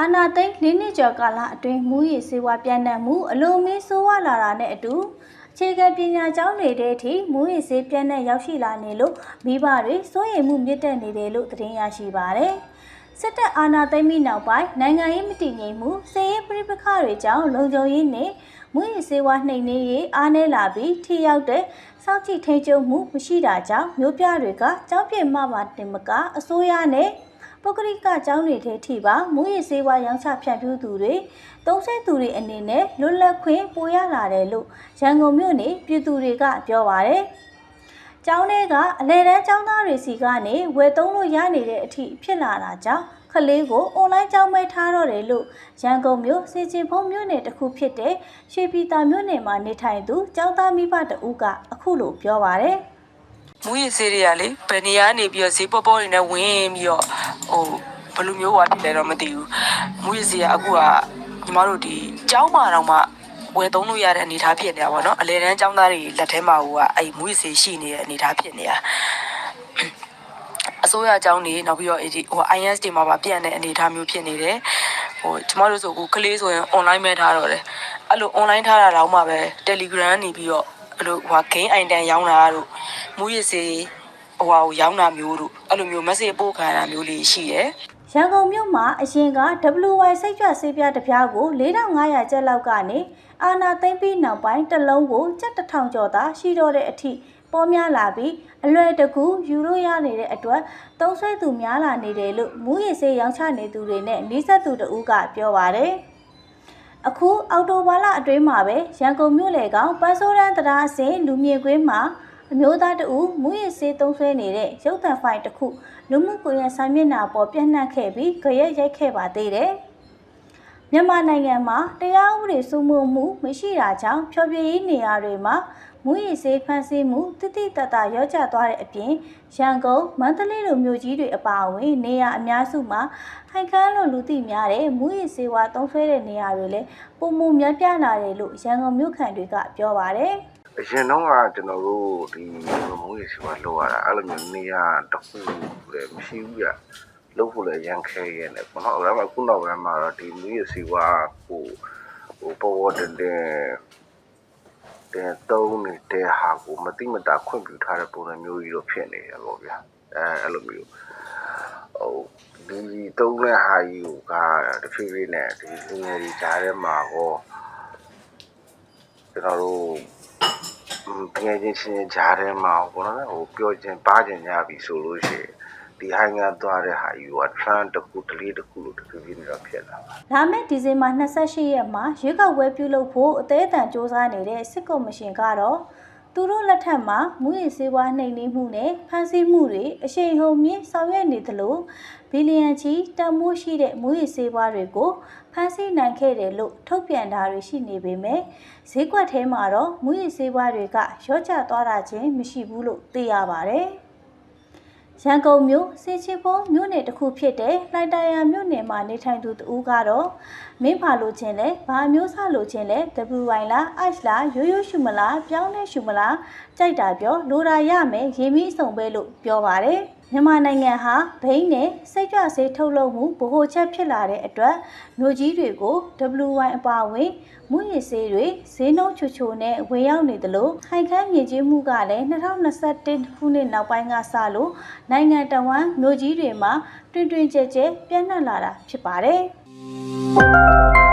အာနာသိန်း၄နှစ်ကျော်ကာလအတွင်းမူရည်စေဝါပြန့်နှံ့မှုအလုံးမင်းဆိုးဝါလာတာနဲ့အတူအခြေခံပညာကျောင်းတွေတဲ့အထိမူရည်စေပြန့်နှံ့ရောက်ရှိလာနေလို့မိဘတွေစိုးရိမ်မှုမြင့်တက်နေတယ်လို့သတင်းရရှိပါရတယ်။စစ်တပ်အာဏာသိမ်းပြီးနောက်ပိုင်းနိုင်ငံရေးမတည်ငြိမ်မှုစည်ရေးပြိပခါတွေကြောင့်လုံခြုံရေးနဲ့မူရည်စေဝါနှိမ်နင်းရေးအားနည်းလာပြီးထိရောက်တဲ့စောင့်ကြည့်ထိန်းချုပ်မှုမရှိတာကြောင့်မျိုးပြတွေကကြောင်းပြစ်မှပါတင်မကအစိုးရနဲ့ ပုဂ္ဂလိကကျောင်းတွေထဲထိပါမူရည်စေဝါရောင်းချဖြန့်ဖြူးသူတွေတုံးဆဲသူတွေအနေနဲ့လွတ်လပ်ခွင့်ပိုရလာတယ်လို့ရန်ကုန်မြို့နေပြည်သူတွေကပြောပါတယ်။ကျောင်းထဲကအလဲတန်းကျောင်းသားတွေစီကနေဝယ်သုံးလို့ရနေတဲ့အထိဖြစ်လာတာကြောင့်ခလေးကိုအွန်လိုင်းကျောင်းမဲထားတော့တယ်လို့ရန်ကုန်မြို့စီချင်ဖုံးမြို့နယ်တစ်ခုဖြစ်တဲ့ရွှေပြည်သာမြို့နယ်မှာနေထိုင်သူကျောင်းသားမိဘတဦးကအခုလိုပြောပါတယ်။ မူရည်စေးတွေကလေဘယ်နေရာနေပြီးတော့ဈေးပေါ်ပေါ်တွေနဲ့ဝင်ပြီးတော့ဟိုဘယ်လိုမျိုးဟွာဖြစ်လဲတော့မသိဘူးမူရည်စေးကအခုကညီမတို့ဒီကျောင်းမာတော့မှဝယ်သုံးလို့ရတဲ့အနေအထားဖြစ်နေတာပေါ့နော်အလဲတန်းကျောင်းသားတွေလက်ထဲမှာဟိုကအဲ့မူရည်စေးရှိနေတဲ့အနေအထားဖြစ်နေတာအစိုးရကျောင်းတွေနောက်ပြီးတော့ဒီဟို IS တွေမှာပါပြန့်တဲ့အနေအထားမျိုးဖြစ်နေတယ်ဟိုကျမတို့ဆိုအခုကလေးဆိုရင် online ပဲထားတော့တယ်အဲ့လို online ထားတာတော့မှပဲ Telegram နေပြီးတော့ အဲ့လိုဟို game item ရောင်းတာတို့မူရည်စေးဟိုဟာကိုရောင်းတာမျိုးတို့အဲ့လိုမျိုး message ပို့ခံရတာမျိုးလေးရှိတယ်ရန်ကုန်မြို့မှာအရင်က WY စိတ်ကြွဆေးပြားတစ်ပြားကို4500ကျပ်လောက်ကနေအာနာသိမ့်ပြီးနောက်ပိုင်းတစ်လုံးကိုကျပ်1000ကျော်သာရှိတော့တဲ့အထိပေါ်များလာပြီးအလွယ်တကူယူလို့ရနေတဲ့အတွက်သုံးဆွဲသူများလာနေတယ်လို့မူရည်စေးရောင်းချနေသူတွေနဲ့နှိစက်သူတို့ကပြောပါတယ်။ အခုအော်တိုဘာလအတွင်းမှာပဲရန်ကုန်မြို့လေကောင်ပန်းစိုးရန်တရားအစင်လူမြင့်ကွင်းမှာအမျိုးသားတဦးမူရည်စေးသုံးဆွဲနေတဲ့ရုပ်သံဖိုင်တစ်ခုလူမှုကွန်ရက်ဆိုင်မျက်နှာပေါ်ပြန့်နှံ့ခဲ့ပြီးကြရက်ရိုက်ခဲ့ပါသေးတယ်။ မြန်မာနိုင်ငံမှာတရားဥပဒေစိုးမိုးမှုမရှိတာကြောင့်ဖျော်ဖြေရေးနေရာတွေမှာမူရည်စေးဖန်ဆီးမှုတိတိတတ်တာရောကျသွားတဲ့အပြင်ရန်ကုန်မန္တလေးလိုမြို့ကြီးတွေအပါအဝင်နေရာအများစုမှာဟိုင်ကန်းလိုလူသိများတဲ့မူရည်စေးဝါသုံးဆွဲတဲ့နေရာတွေလည်းပုံမှုများပြားလာတယ်လို့ရန်ကုန်မြို့ခံတွေကပြောပါတယ်။အရင်တော့ကကျွန်တော်တို့ဒီမွေးစီမလောက်ရတာအဲ့လိုမျိုးနေရာတစ်ခုလည်းမရှိဘူးပြ လောက်ဖို့လည်းရန်ခဲရဲနေပေါ့နော်အဲ့ဒါမှခုနောက်ပိုင်းမှာတော့ဒီမွေးစီဝါကိုဟိုပေါ်ပေါ်တင်တင်တဲ့တုံးနေတဲ့ဟာကိုမတိမတာခွင့်ပြုထားတဲ့ပုံစံမျိုးကြီးတော့ဖြစ်နေရပေါ့ဗျာအဲအဲ့လိုမျိုးဟိုဒီတုံးတဲ့ဟာကြီးကိုကတဖြည်းဖြည်းနဲ့ဒီလူငယ်တွေကြားထဲမှာဟောကျွန်တော်တို့တကယ်ချင်းချင်းကြားထဲမှာဘောနော်ဟိုပြောချင်းပါချင်းညပြီဆိုလို့ရှိရင် ဒီဟိုင်းကသွားတဲ့ဟာယူက trend တစ်ခုတလေးတစ်ခုလို့တစ်ခုပြင်းတော့ဖြစ်လာပါလာမယ့်ဒီဇင်ဘာ28ရက်မှာရွေးကောက်ပွဲပြုလုပ်ဖို့အသေးအတန်စ조사နေတဲ့စစ်ကော်မရှင်ကတော့သူတို့လက်ထက်မှာမူရည်စေးဝါးနှိမ်နင်းမှုနဲ့ဖမ်းဆီးမှုတွေအရှိန်ဟုန်မြင့်ဆောင်ရွက်နေသလိုဘီလီယံချီတန်မိုးရှိတဲ့မူရည်စေးဝါးတွေကိုဖမ်းဆီးနိုင်ခဲ့တယ်လို့ထုတ်ပြန်တာတွေရှိနေပေမဲ့ဈေးကွက်ထဲမှာတော့မူရည်စေးဝါးတွေကရော့ကျသွားတာချင်းမရှိဘူးလို့သိရပါတယ်။ ရန်ကုန်မြို့စေချင်ဖုံးမြို့နယ်တစ်ခုဖြစ်တဲ့လှိုင်တရာမြို့နယ်မှာနေထိုင်သူတဦးကတော့မင်းဖာလိုချင်းလဲဘာမျိုးစားလိုချင်းလဲ WY လား Ice လားရိုးရိုးရှူမလားပြောင်းလဲရှူမလားကြိုက်တာပြောလိုတာရမယ်ရေမီးအစုံပဲလို့ပြောပါတယ် မြန်မာနိုင်ငံဟာဘိန်းနဲ့စိတ်ကြွဆေးထုတ်လုပ်မှုဗဟိုချက်ဖြစ်လာတဲ့အတွက်မြို့ကြီးတွေကို WY အပါအဝင်မူရည်ဆေးတွေဈေးနှုန်းချူချူနဲ့ဝေရောက်နေသလိုဟိုင်ခန်းမြင့်ကြီးမှုကလည်း2021ခုနှစ်နောက်ပိုင်းကစလို့နိုင်ငံတော်ဝန်မြို့ကြီးတွေမှာတွင်တွင်ကျဲကျဲပြန့်နှံ့လာတာဖြစ်ပါတယ်။